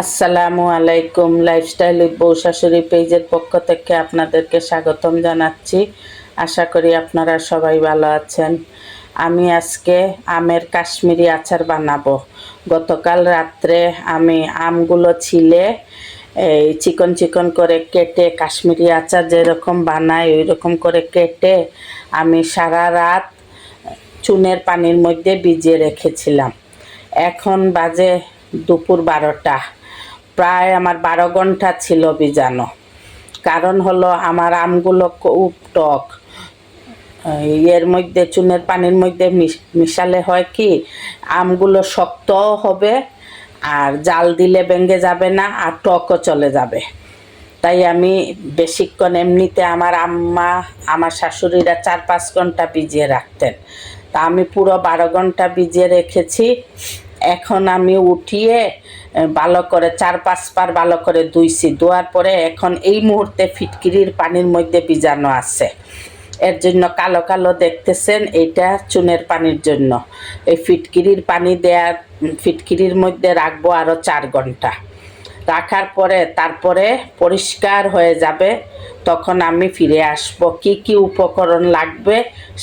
আসসালামু আলাইকুম। লাইফস্টাইল বউ শাশুড়ি পেজের পক্ষ থেকে আপনাদেরকে স্বাগতম জানাচ্ছি। আশা করি আপনারা সবাই ভালো আছেন। আমি আজকে আমের কাশ্মীরি আচার বানাবো। গতকাল রাত্রে আমি আমগুলো ছিলে, এই চিকন চিকন করে কেটে, কাশ্মীরি আচার যেরকম বানাই ওই রকম করে কেটে আমি সারা রাত চুনের পানির মধ্যে ভিজিয়ে রেখেছিলাম। এখন বাজে দুপুর বারোটা। প্রায় আমার বারো ঘণ্টা ছিল ভিজানো কারণ হলো আমার আমগুলো খুব টক। ইয়ের মধ্যে, চুনের পানির মধ্যে মিশ- মিশালে হয় কি, আমগুলো শক্তও হবে আর জাল দিলে ভেঙে যাবে না আর টকও চলে যাবে। তাই আমি বেশিক্ষণ এমনিতে আমার আম্মা, আমার শাশুড়িরা চার পাঁচ ঘণ্টা ভিজিয়ে রাখতেন। তা আমি পুরো বারো ঘণ্টা ভিজিয়ে রেখেছি। এখন আমি উঠিয়ে ভালো করে চার পাঁচ পার ভালো করে ধুইছি। ধোয়ার পরে এখন এই মুহূর্তে ফিটকিরির পানির মধ্যে ভিজানো আছে। এর জন্য কালো কালো দেখতেছেন, এটা চুনের পানির জন্য। এই ফিটকিরির পানি দেওয়ার ফিটকিরির মধ্যে রাখব আরও চার ঘণ্টা। রাখার পরে তারপরে পরিষ্কার হয়ে যাবে, তখন আমি ফিরে আসব। কি কি উপকরণ লাগবে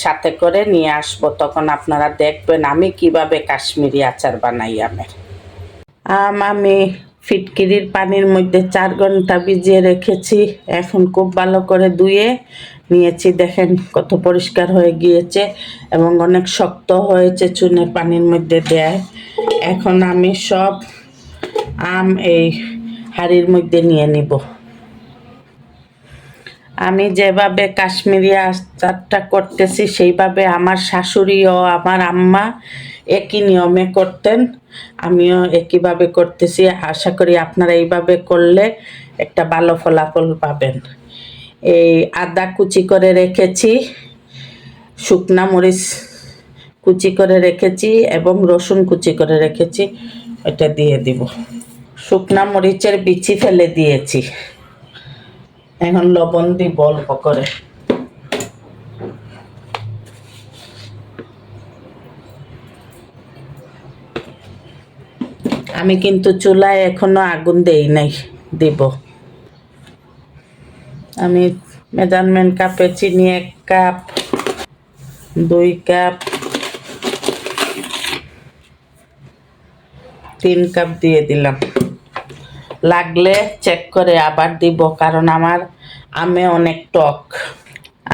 সাথে করে নিয়ে আসব, তখন আপনারা দেখবেন আমি কীভাবে কাশ্মীরি আচার বানাই আমের। আম আমি ফিটকিরির পানির মধ্যে চার ঘণ্টা ভিজিয়ে রেখেছি, এখন খুব ভালো করে ধুয়ে নিয়েছি। দেখেন কত পরিষ্কার হয়ে গিয়েছে এবং অনেক শক্ত হয়েছে চুনের পানির মধ্যে দেয় এখন আমি সব আম এই হাঁড়ির মধ্যে নিয়ে নিব। আমি যেভাবে কাশ্মীরি আচারটা করতেছি, সেইভাবে আমার শাশুড়ি ও আমার আম্মা একই নিয়মে করতেন। আমিও একইভাবে করতেছি। আশা করি আপনারা এইভাবে করলে একটা ভালো ফলাফল পাবেন। এই আদা কুচি করে রেখেছি, শুকনা মরিচ কুচি করে রেখেছি এবং রসুন কুচি করে রেখেছি, এটা দিয়ে দিব। শুকনা মরিচের বিচি ফেলে দিয়েছি। এখন লবণ দিব অল্প করে। আমি কিন্তু চুলায় এখনও আগুন দেই নাই, দিব। আমি মেজারমেন্ট কাপে চিনি এক কাপ, দুই কাপ, তিন কাপ দিয়ে দিলাম। লাগলে চেক করে আবার দিব, কারণ আমার, আমে অনেক টক।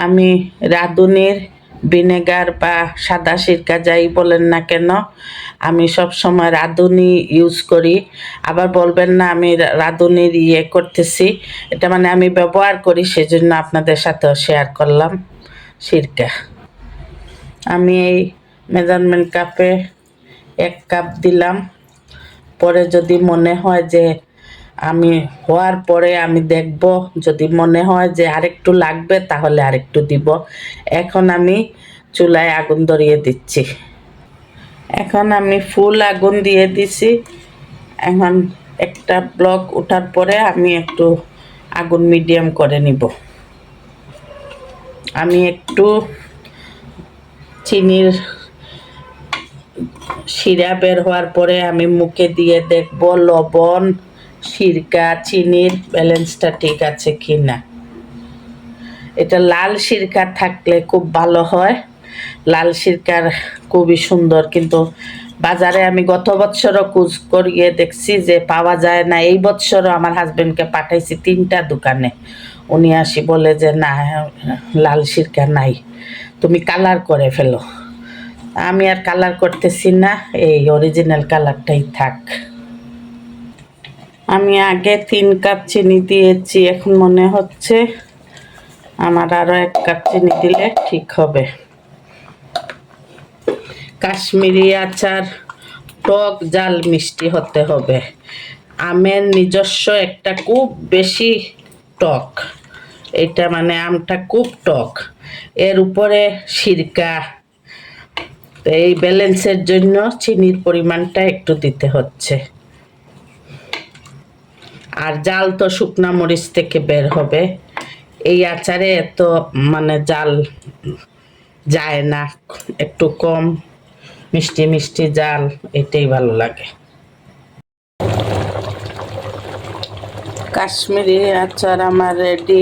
আমি রাঁধুনির ভিনেগার বা সাদা সিরকা যাই বলেন না কেন, আমি সব সময় রাঁধুনি ইউজ করি। আবার বলবেন না, আমি রাঁধুনির ইয়ে করতেছি। এটা মানে আমি ব্যবহার করি, সেজন্য আপনাদের সাথেও শেয়ার করলাম সিরকা। আমি এই মেজারমেন্ট কাপে এক কাপ দিলাম। পরে যদি মনে হয় যে আমি হওয়ার পরে আমি দেখব। যদি মনে হয় যে আরেকটু লাগবে, তাহলে আরেকটু দিব। এখন আমি চুলায় আগুন ধরিয়ে দিচ্ছি। এখন আমি ফুল আগুন দিয়ে দিছি। এখন একটা ব্লক ওঠার পরে আমি একটু আগুন মিডিয়াম করে নিব। আমি একটু চিনির শিরা বের হওয়ার পরে আমি মুখে দিয়ে দেখব লবণ। সিরকা, চিনির ব্যালেন্সটা ঠিক আছে কি না এটা লাল সিরকা থাকলে খুব ভালো হয়। লাল সিরকার খুবই সুন্দর, কিন্তু বাজারে আমি গত বছরও কুজ করিয়ে দেখছি যে পাওয়া যায় না। এই বছরও আমার হাজবেন্ডকে পাঠাইছি তিনটা দোকানে। উনি আসি বলে যে, না, লাল সিরকা নাই। তুমি কালার করে ফেলো। আমি আর কালার করতেছি না, এই অরিজিনাল কালারটাই থাক। আমি আগে তিন কাপ চিনি দিয়েছি, এখন মনে হচ্ছে আমার আরও এক কাপ চিনি দিলে ঠিক হবে। কাশ্মীরি আচার, টক জাল মিষ্টি হতে হবে। আমের নিজস্ব একটা খুব বেশি টক। এটা মানে আমটা খুব টক। এর উপরে সিরকা। এই ব্যালেন্সের জন্য চিনির পরিমাণটা একটু দিতে হচ্ছে। আর জাল তো শুকনা মরিচ থেকে বের হবে। এই আচারে এত মানে জাল যায় না, একটু কম মিষ্টি মিষ্টি জাল, এটাই ভালো লাগে। কাশ্মীরি আচার আমার রেডি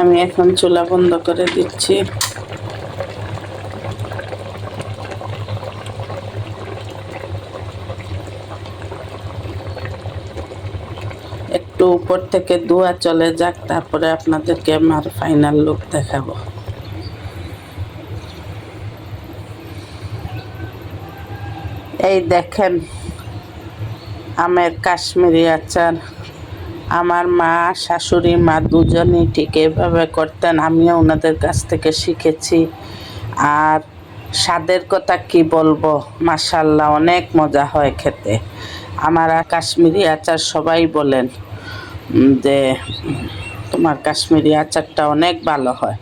আমি এখন চুলা বন্ধ করে দিচ্ছি। একটু উপর থেকে ধোয়া চলে যাক, তারপরে আপনাদেরকে আমার ফাইনাল লুক দেখাবো। এই দেখেন, আমের কাশ্মীরি আচার। আমার মা, শাশুড়ি, মা দুজনই ঠিক এভাবে করতেন, আমিও ওনাদের কাছ থেকে শিখেছি। আর স্বাদের কথা কি বলব মাসাল্লাহ অনেক মজা হয় খেতে। আমার কাশ্মীরি আচার সবাই বলেন। যে তোমার কাশ্মীরি আচারটা অনেক ভালো হয়।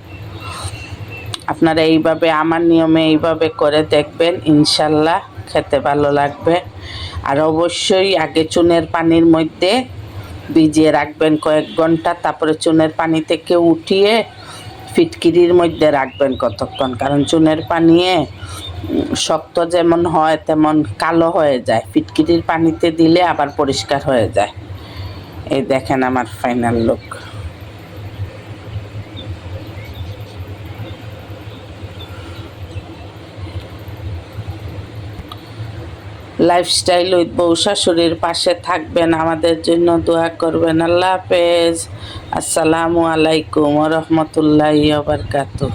আপনারা এইভাবে, আমার নিয়মে এইভাবে করে দেখবেন, ইনশাল্লাহ খেতে ভালো লাগবে। আর অবশ্যই আগে চুনের পানির মধ্যে ভিজিয়ে রাখবেন কয়েক ঘণ্টা, তারপরে চুনের পানি থেকে উঠিয়ে ফিটকিরির মধ্যে রাখবেন কতক্ষণ। কারণ চুনের পানিয়ে শক্ত যেমন হয়, তেমন কালো হয়ে যায়। ফিটকিরির পানিতে দিলে আবার পরিষ্কার হয়ে যায়। এই দেখেন আমার ফাইনাল লুক লাইফস্টাইল উইথ বউ শাশুড়ির পাশে থাকবেন, আমাদের জন্য দোয়া করবেন। আল্লাহ হাফেজ। আসসালামু আলাইকুম রহমতুল্লাহ বারকাতুহ।